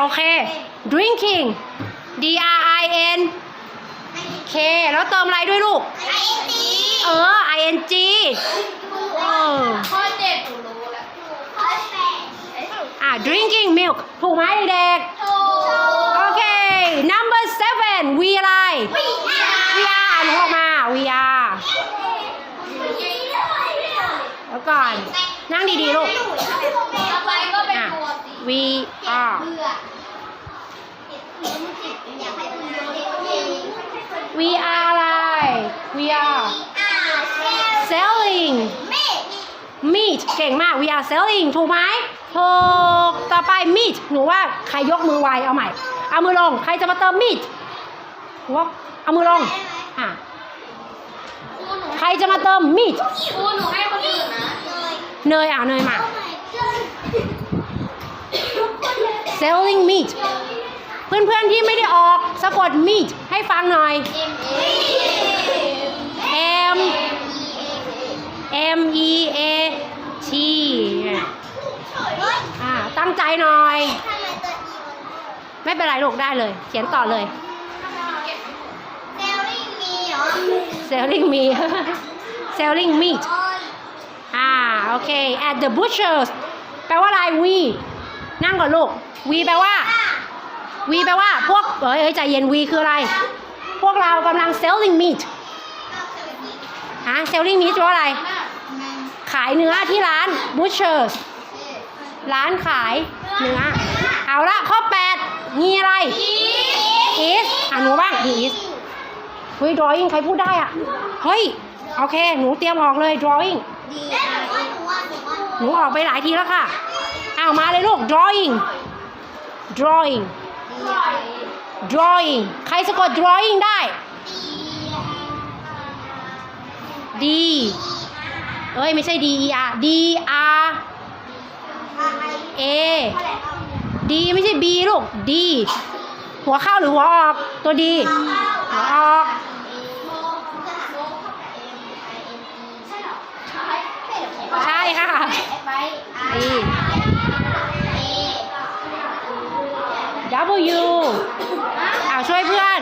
โอเค drinking D R I N K แล้วเติมอะไรด้วยลูก เออ I N G เออข้อเจ็ดหนูรู้แล้วอะ drinking milk ถูกไหมเด็กถูกๆโอเค number seven we อะไร we are หนูออกมา we are แล้วก่อน นั่งดีๆลูก ต่อไปก็เป็นตัวสี we are we are อะไร we are selling meat เก่งมาก we are selling ถูกไหมถูกต่อไป meat หนูว่าใครยกมือไวเอาใหม่ เอามือลง ใครจะมาเติม meat หนูว่าเอามือลง อะ ใครจะมาเติม meat ครูหนูให้คนอื่นนะเนยอะเนยมา selling meat เพื่อนๆที่ไม่ได้ออกสะกด meat ให้ฟังหน่อย M M M E A T อ่าตั้งใจหน่อย ไม่เป็นไรลูกได้เลย เขียนต่อเลย selling meat selling meat อ่าโอเค at the butchers แปลว่าอะไร we นั่งก่อนลูก we แปลว่า we แปลว่า พวกเอ้ยเอ้ยใจเย็น we คืออะไร พวกเรากำลัง selling meat ฮะ selling meat แปลว่าอะไร ขายเนื้อที่ร้าน butchers ร้านขายเนื้อ เอาละข้อ8มีอะไร is อะหนูบ้าง is เฮ้ย drawing ใครพูดได้อะ เฮ้ย โอเค หนูเตรียมออกเลย drawing หนูออกไปหลายทีแล้วค่ะ เอามาเลยลูก drawing drawing drawing ใครสะกด drawing ได้ D เอ้ยไม่ใช่ D E R D R A D ไม่ใช่ B ลูก D หัวเข้าหรือหัวออกตัว D หัวออกใช่ค่ะ D W อ้าช่วยเพื่อน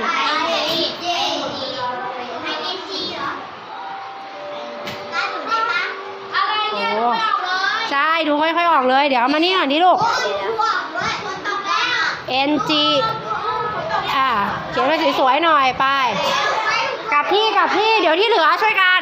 อะไรเนี่ยดูไม่ออกเลย ใช่ ดูค่อยๆออกเลย เดี๋ยวเอามานี่หน่อยดิลูก N G อ่าเขียนไว้สวยๆหน่อยไป กลับที่กลับที่ เดี๋ยวที่เหลือช่วยกัน